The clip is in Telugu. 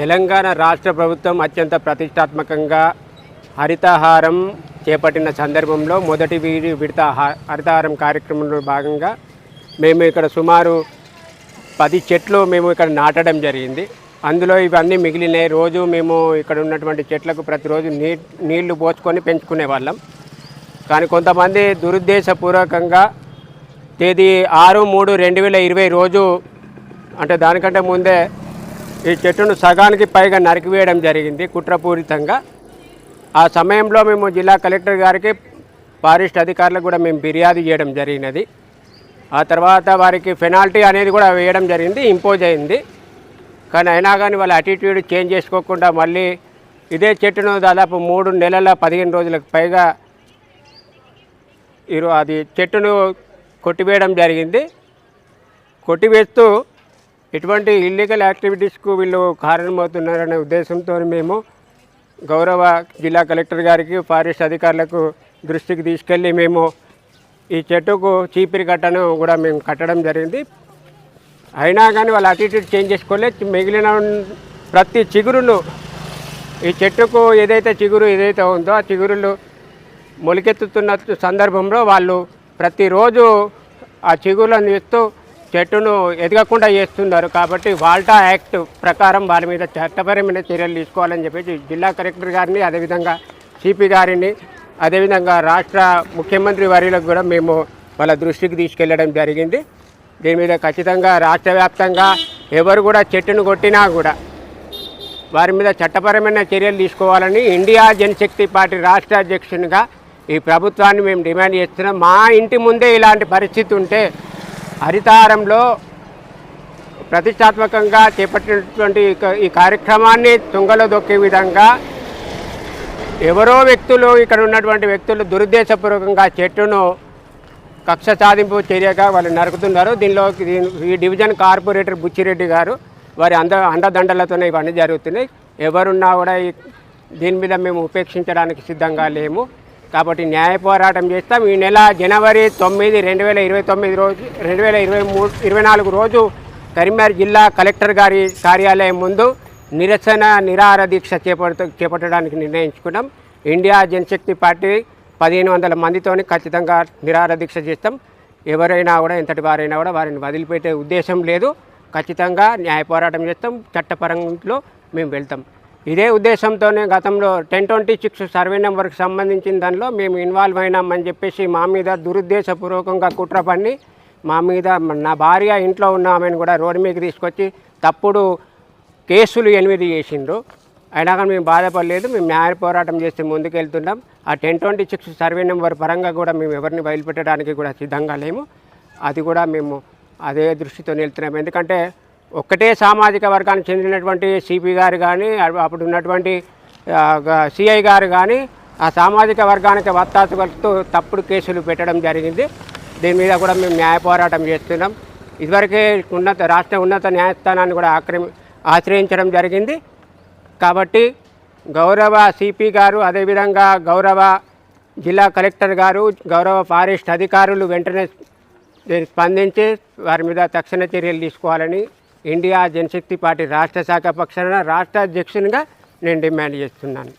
తెలంగాణ రాష్ట్ర ప్రభుత్వం అత్యంత ప్రతిష్టాత్మకంగా హరితహారం చేపట్టిన సందర్భంలో మొదటి వీడి విడత హరితహారం కార్యక్రమంలో భాగంగా మేము ఇక్కడ సుమారు పది చెట్లు మేము ఇక్కడ నాటడం జరిగింది. అందులో ఇవన్నీ మిగిలినాయి రోజు మేము ఇక్కడ ఉన్నటువంటి చెట్లకు ప్రతిరోజు నీ నీళ్ళు పోసుకొని పెంచుకునే వాళ్ళం. కానీ కొంతమంది దురుద్దేశపూర్వకంగా తేదీ ఆరు మూడు రెండు వేల ఇరవై రోజు అంటే దానికంటే ముందే ఈ చెట్టును సగానికి పైగా నరికివేయడం జరిగింది కుట్రపూరితంగా. ఆ సమయంలో మేము జిల్లా కలెక్టర్ గారికి ఫారెస్ట్ అధికారులకు కూడా మేము ఫిర్యాదు చేయడం జరిగినది. ఆ తర్వాత వారికి పెనాల్టీ అనేది కూడా వేయడం జరిగింది ఇంపోజ్ అయింది. కానీ అయినా కానీ వాళ్ళ అటిట్యూడ్ చేంజ్ చేసుకోకుండా మళ్ళీ ఇదే చెట్టును దాదాపు మూడు నెలల పదిహేను రోజులకు పైగా ఈరోజు అది చెట్టును కొట్టివేయడం జరిగింది. కొట్టివేస్తూ ఇటువంటి ఇల్లీగల్ యాక్టివిటీస్కు వీళ్ళు కారణమవుతున్నారనే ఉద్దేశంతో మేము గౌరవ జిల్లా కలెక్టర్ గారికి ఫారెస్ట్ అధికారులకు దృష్టికి తీసుకెళ్ళి మేము ఈ చెట్టుకు చీపిరి కట్టను కూడా మేము కట్టడం జరిగింది. అయినా కానీ వాళ్ళ అటిట్యూడ్ చేంజ్ చేసుకోలే. మిగిలిన ప్రతి చిగురును ఈ చెట్టుకు ఏదైతే చిగురు ఏదైతే ఉందో ఆ చిగురులు మొలికెత్తుతున్న సందర్భంలో వాళ్ళు ప్రతిరోజు ఆ చిగురులను ఇస్తూ చెట్టును ఎదగకుండా చేస్తున్నారు కాబట్టి వాల్టా యాక్ట్ ప్రకారం వారి మీద చట్టపరమైన చర్యలు తీసుకోవాలని చెప్పేసి జిల్లా కలెక్టర్ గారిని అదేవిధంగా సిపి గారిని అదేవిధంగా రాష్ట్ర ముఖ్యమంత్రి వర్యులకు కూడా మేము వాళ్ళ దృష్టికి తీసుకెళ్ళడం జరిగింది. దీని మీద ఖచ్చితంగా రాష్ట్ర వ్యాప్తంగా ఎవరు కూడా చెట్టును కొట్టినా కూడా వారి మీద చట్టపరమైన చర్యలు తీసుకోవాలని ఇండియా జనశక్తి పార్టీ రాష్ట్ర అధ్యక్షునిగా ఈ ప్రభుత్వాన్ని మేము డిమాండ్ చేస్తున్నాం. మా ఇంటి ముందే ఇలాంటి పరిస్థితి ఉంటే హరితారంలో ప్రతిష్టాత్మకంగా చేపట్టినటువంటి ఈ కార్యక్రమాన్ని తుంగలో దొక్కే విధంగా ఎవరో వ్యక్తులు ఇక్కడ ఉన్నటువంటి వ్యక్తులు దురుద్దేశపూర్వకంగా చెట్టును కక్ష సాధింపు చర్యగా వాళ్ళు నరుకుతున్నారు. దీనిలో ఈ డివిజన్ కార్పొరేటర్ బుచ్చిరెడ్డి గారు వారి అంద అండదండలతోనే ఇవన్నీ జరుగుతున్నాయి. ఎవరున్నా కూడా దీని మీద మేము ఉపేక్షించడానికి సిద్ధంగా లేము. కాబట్టి న్యాయ పోరాటం చేస్తాం. ఈ నెల జనవరి తొమ్మిది రెండు వేల ఇరవై తొమ్మిది రోజు రెండు వేల ఇరవై మూడు ఇరవై నాలుగు రోజు కరీంనగర్ జిల్లా కలెక్టర్ గారి కార్యాలయం ముందు నిరసన నిరాహార దీక్ష చేపడుతూ చేపట్టడానికి నిర్ణయించుకున్నాం. ఇండియా జనశక్తి పార్టీ పదిహేను వందల మందితోని ఖచ్చితంగా నిరాహార దీక్ష చేస్తాం. ఎవరైనా కూడా ఎంతటి వారైనా కూడా వారిని వదిలిపెట్టే ఉద్దేశం లేదు. ఖచ్చితంగా న్యాయ పోరాటం చేస్తాం. చట్టపరంలో మేము వెళ్తాం. ఇదే ఉద్దేశంతోనే గతంలో టెన్ ట్వంటీ సిక్స్ సర్వే నెంబర్కి సంబంధించిన దానిలో మేము ఇన్వాల్వ్ అయినామని చెప్పేసి మా మీద దురుద్దేశపూర్వకంగా కుట్ర పన్ని మా మీద నా భార్య ఇంట్లో ఉన్న ఆమెను కూడా రోడ్డు మీదకి తీసుకొచ్చి తప్పుడు కేసులు ఎనిమిది చేసిండ్రు. అయినా కానీ మేము బాధపడలేదు. మేము న్యాయ పోరాటం చేస్తే ముందుకెళ్తున్నాం. ఆ ten twenty six survey number పరంగా కూడా మేము ఎవరిని బయలుపెట్టడానికి కూడా సిద్ధంగా లేము. అది కూడా మేము అదే దృష్టితో వెళ్తున్నాం. ఎందుకంటే ఒక్కటే సామాజిక వర్గానికి చెందినటువంటి సిపి గారు కానీ అప్పుడు ఉన్నటువంటి సిఐ గారు కానీ ఆ సామాజిక వర్గానికి వత్తాసుకలతో తప్పుడు కేసులు పెట్టడం జరిగింది. దీని మీద కూడా మేము న్యాయ పోరాటం చేస్తున్నాం. ఇదివరకే ఉన్నత రాష్ట్ర ఉన్నత న్యాయస్థానాన్ని కూడా ఆక్రమి ఆశ్రయించడం జరిగింది. కాబట్టి గౌరవ సిపి గారు అదేవిధంగా గౌరవ జిల్లా కలెక్టర్ గారు గౌరవ ఫారెస్ట్ అధికారులు వెంటనే స్పందించి వారి మీద తక్షణ చర్యలు తీసుకోవాలని ఇండియా జనశక్తి పార్టీ రాష్ట్ర శాఖ పక్షాన రాష్ట్ర అధ్యక్షునిగా నేను డిమాండ్ చేస్తున్నాను.